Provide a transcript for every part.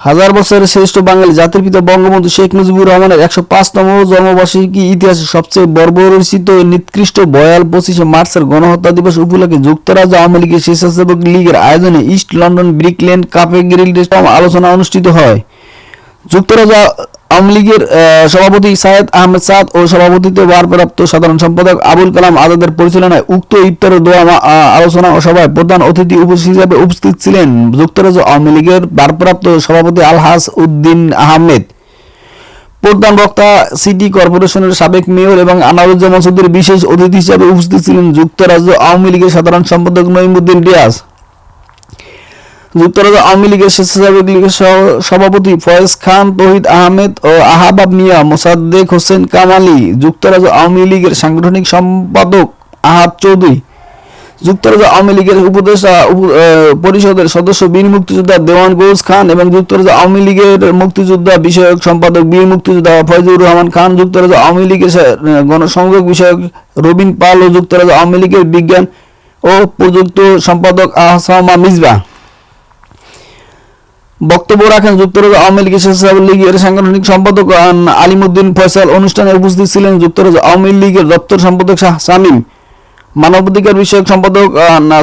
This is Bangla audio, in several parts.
হাজার বছরের শ্রেষ্ঠ বাঙালি জাতির পিতা বঙ্গবন্ধু শেখ মুজিবুর রহমানের একশো পাঁচতম জন্মবার্ষিকী ইতিহাসে সবচেয়ে বর্বরচিত নিকৃষ্ট বয়াল পঁচিশে মার্চের গণহত্যা দিবস উপলক্ষে যুক্তরাজ্য আওয়ামী লীগের স্বেচ্ছাসেবক লীগের আয়োজনে ইস্ট লন্ডন ব্রিকলেন কাপে গ্রিল আলোচনা অনুষ্ঠিত হয়। যুক্তরাজ্য আওয়ামী লীগের সভাপতি সায়েদ আহমেদ সাদ ও সভাপতিত্বে ভারপ্রাপ্ত সাধারণ সম্পাদক আবুল কালাম আজাদের পরিচালনায় উক্ত ইফতার দোয়া আলোচনা ও সভায় প্রধান অতিথি উপস্থিত হিসেবে উপস্থিত ছিলেন যুক্তরাজ্য আওয়ামী লীগের ভারপ্রাপ্ত সভাপতি আলহাস উদ্দিন আহমেদ। প্রধান বক্তা সিটি কর্পোরেশনের সাবেক মেয়র এবং আনারুজ্জামান চৌধুরী বিশেষ অতিথি হিসেবে উপস্থিত ছিলেন যুক্তরাজ্য আওয়ামী লীগের সাধারণ সম্পাদক নঈমুদ্দিন রিয়াজ। যুক্তরাজ্য আওয়ামী লীগের স্বেচ্ছাসেবক লীগের সভাপতি ফয়েজ খান, তহিদ আহমেদ ও আহাবাব মিয়া মোসাদ্দেক হোসেন কামালি, যুক্তরাজ্য আওয়ামী লীগের সাংগঠনিক সম্পাদক আহাদ চৌধুরী, যুক্তরাজ্য আওয়ামী লীগের উপদেষ্টা, উপ- পরিষদের সদস্য বীর মুক্তিযোদ্ধা দেওয়ান গৌস খান এবং যুক্তরাজ্য আওয়ামী লীগের মুক্তিযোদ্ধা বিষয়ক সম্পাদক বীর মুক্তিযোদ্ধা ফয়জুর রহমান খান, যুক্তরাজ্য আওয়ামী লীগের গণসংযোগ বিষয়ক রবিন পাল ও যুক্তরাজ্য আওয়ামী লীগের বিজ্ঞান ও প্রযুক্ত সম্পাদক আহসামা মিসবা বক্তব্য রাখেন যুক্তরাজ্য আওয়ামী স্বেচ্ছাসেবক লীগের সাংগঠনিক সম্পাদক আলিমুদ্দিন ফয়সাল। অনুষ্ঠানে উপস্থিত ছিলেন যুক্তরাজ্য আওয়ামী লীগের দপ্তর সম্পাদক শাহ সামিম মানবাধিকার বিষয়ক সম্পাদক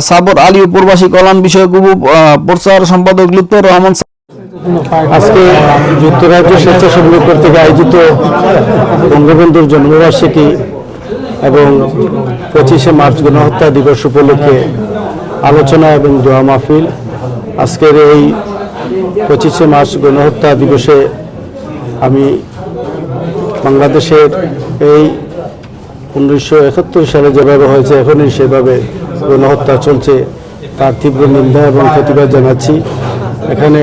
সাবর আলী ও প্রবাসী কল্যাণ বিষয়ক উপ প্রচার সম্পাদক লুৎফর রহমান আজকে যুক্তরাজ্য স্বেচ্ছাসেবক কর্তৃক আয়োজিত বঙ্গবন্ধুর জন্মবার্ষিকী এবং পঁচিশে মার্চ গণহত্যা দিবস উপলক্ষে আলোচনা এবং দোয়া মাহফিল। আজকের এই পঁচিশে মার্চ গণহত্যা দিবসে আমি বাংলাদেশের এই উনিশশো একাত্তর সালে যেভাবে হয়েছে, এখনই সেভাবে গণহত্যা চলছে, তার তীব্র নিন্দা এবং প্রতিবাদ জানাচ্ছি। এখানে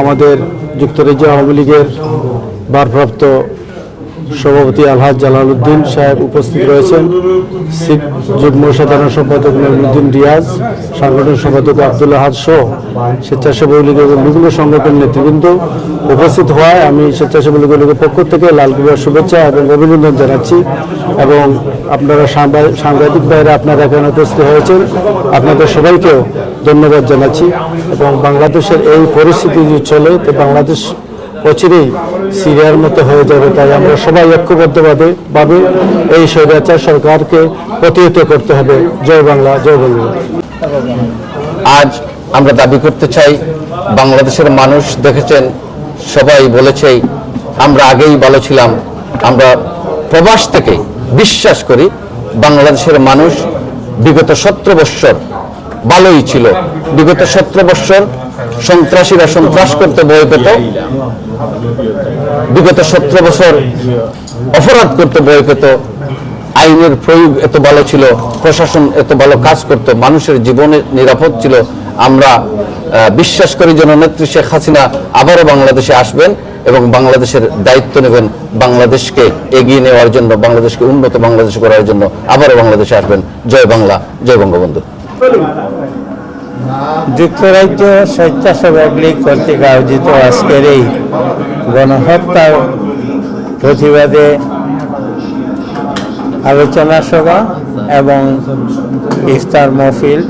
আমাদের যুক্তরাজ্য আওয়ামী লীগের ভারপ্রাপ্ত সভাপতি আলহাজ জালালউদ্দিন সাহেব উপস্থিত রয়েছেন। সিট যুগ্ম সাধারণ সম্পাদক নজরুদ্দিন রিয়াজ, সাংগঠনিক সম্পাদক আব্দুল আহাদ সহ স্বেচ্ছাসেবক লীগের এবং বিভিন্ন সংগঠনের নেতৃবৃন্দ উপস্থিত হওয়ায় আমি স্বেচ্ছাসেবক লীগের পক্ষ থেকে লালকুবার শুভেচ্ছা এবং অভিনন্দন জানাচ্ছি এবং আপনারা সাংবা- সাংবাদিক ভাইরা আপনারা এখানে উপস্থিত হয়েছেন। আপনাদের সবাইকেও ধন্যবাদ জানাচ্ছি এবং বাংলাদেশের এই পরিস্থিতি যদি চলে, তো বাংলাদেশ অচিরেই সিরিয়ার মতো হয়ে যাবে। তাই আমরা সবাই ঐক্যবদ্ধভাবে ভাবে এই স্বৈরাচার সরকারকে প্রতিহত করতে হবে। জয় বাংলা, জয় বঙ্গবন্ধু। আজ আমরা দাবি করতে চাই, বাংলাদেশের মানুষ দেখেছেন, সবাই বলেছে, আমরা আগেই ভালো ছিলাম। আমরা প্রবাস থেকে বিশ্বাস করি, বাংলাদেশের মানুষ বিগত সতেরো বৎসর ভালোই ছিল। বিগত সতেরো বৎসর সন্ত্রাসীরা সন্ত্রাস করতে ভয় পেত। বিগত সতেরো বছর অপরাধ করতে ভয় পেত। আইনের প্রয়োগ এত ভালো ছিল, প্রশাসন এত ভালো কাজ করত, মানুষের জীবনে নিরাপদ ছিল। আমরা বিশ্বাস করি যেন নেত্রী শেখ হাসিনা আবারও বাংলাদেশে আসবেন এবং বাংলাদেশের দায়িত্ব নেবেন বাংলাদেশকে এগিয়ে নেওয়ার জন্য, বাংলাদেশকে উন্নত বাংলাদেশ করার জন্য আবারও বাংলাদেশে আসবেন। জয় বাংলা, জয় বঙ্গবন্ধু। যুক্তরাজ্য স্বেচ্ছাসেবক লীগ কর্তৃক আয়োজিত আজকের এই গণহত্যার প্রতিবাদে আলোচনা সভা এবং ইফতার মহফিল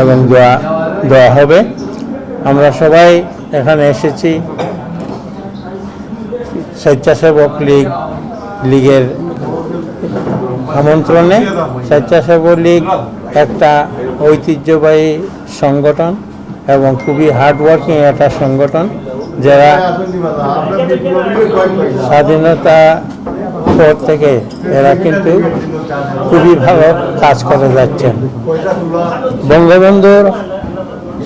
এবং দোয়া দেওয়া হবে। আমরা সবাই এখানে এসেছি। স্বেচ্ছাসেবক লীগ, লীগের আমন্ত্রণে স্বেচ্ছাসেবক লীগ একটা ঐতিহ্যবাহী সংগঠন এবং খুবই হার্ডওয়ার্কিং একটা সংগঠন যারা স্বাধীনতা পর থেকে এরা কিন্তু খুবই ভালো কাজ করে যাচ্ছেন। বঙ্গবন্ধুর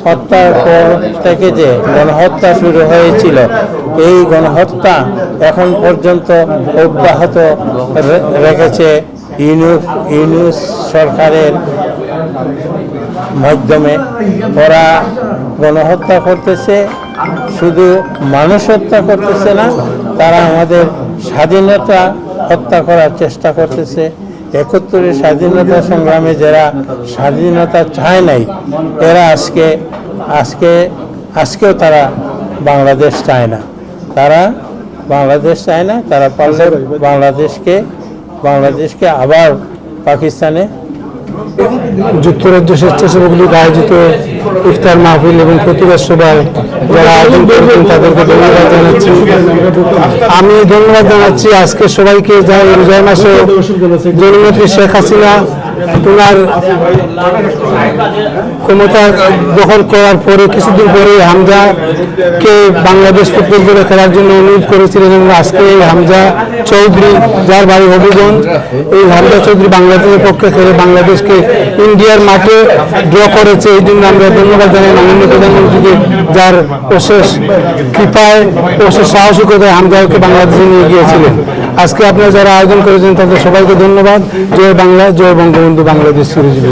হত্যার পর থেকে যে গণহত্যা শুরু হয়েছিল, এই গণহত্যা এখন পর্যন্ত অব্যাহত রেখেছে ইউনুস ইউনুস সরকারের মাধ্যমে ওরা গণহত্যা করতেছে, শুধু মানুষ হত্যা করতেছে না, তারা আমাদের স্বাধীনতা হত্যা করার চেষ্টা করতেছে। একাত্তরের স্বাধীনতা সংগ্রামে যারা স্বাধীনতা চায় নাই, এরা আজকে আজকে, আজকেও তারা বাংলাদেশ চায় না। তারা বাংলাদেশ চায় না, তারা পারলে বাংলাদেশকে বাংলাদেশকে আবার পাকিস্তানে যুক্তরাজ্য স্বেচ্ছাসেবকদের আয়োজিত ইফতার মাহফিল এবং প্রতিবাদ সভায় যারা আয়োজন করেছেন তাদেরকে ধন্যবাদ জানাচ্ছি। আমি ধন্যবাদ জানাচ্ছি। আজকে সবাইকে যা রোজাই মাসে জনমন্ত্রী শেখ হাসিনা ওনার ক্ষমতা দখল করার পরে, কিছুদিন পরে হামজাকে বাংলাদেশ ফুটবল দলে খেলার জন্য অনুরোধ করেছিলেন এবং আজকে এই হামজা চৌধুরী, যার বাড়ি হবিগঞ্জ, এই হামজা চৌধুরী বাংলাদেশের পক্ষে খেলে বাংলাদেশকে ইন্ডিয়ার মাঠে ড্র করেছে। এই জন্য আমরা ধন্যবাদ জানাই মাননীয় প্রধানমন্ত্রীকে, যার অশেষ কৃপায়, অশেষ সাহসিকতায় হামজাকে বাংলাদেশে নিয়ে গিয়েছিলেন। আজকে আপনারা যারা আয়োজন করেছেন তাদের সবাইকে ধন্যবাদ। জয় বাংলা জয় বঙ্গবন্ধু বাংলাদেশ চিরজীবী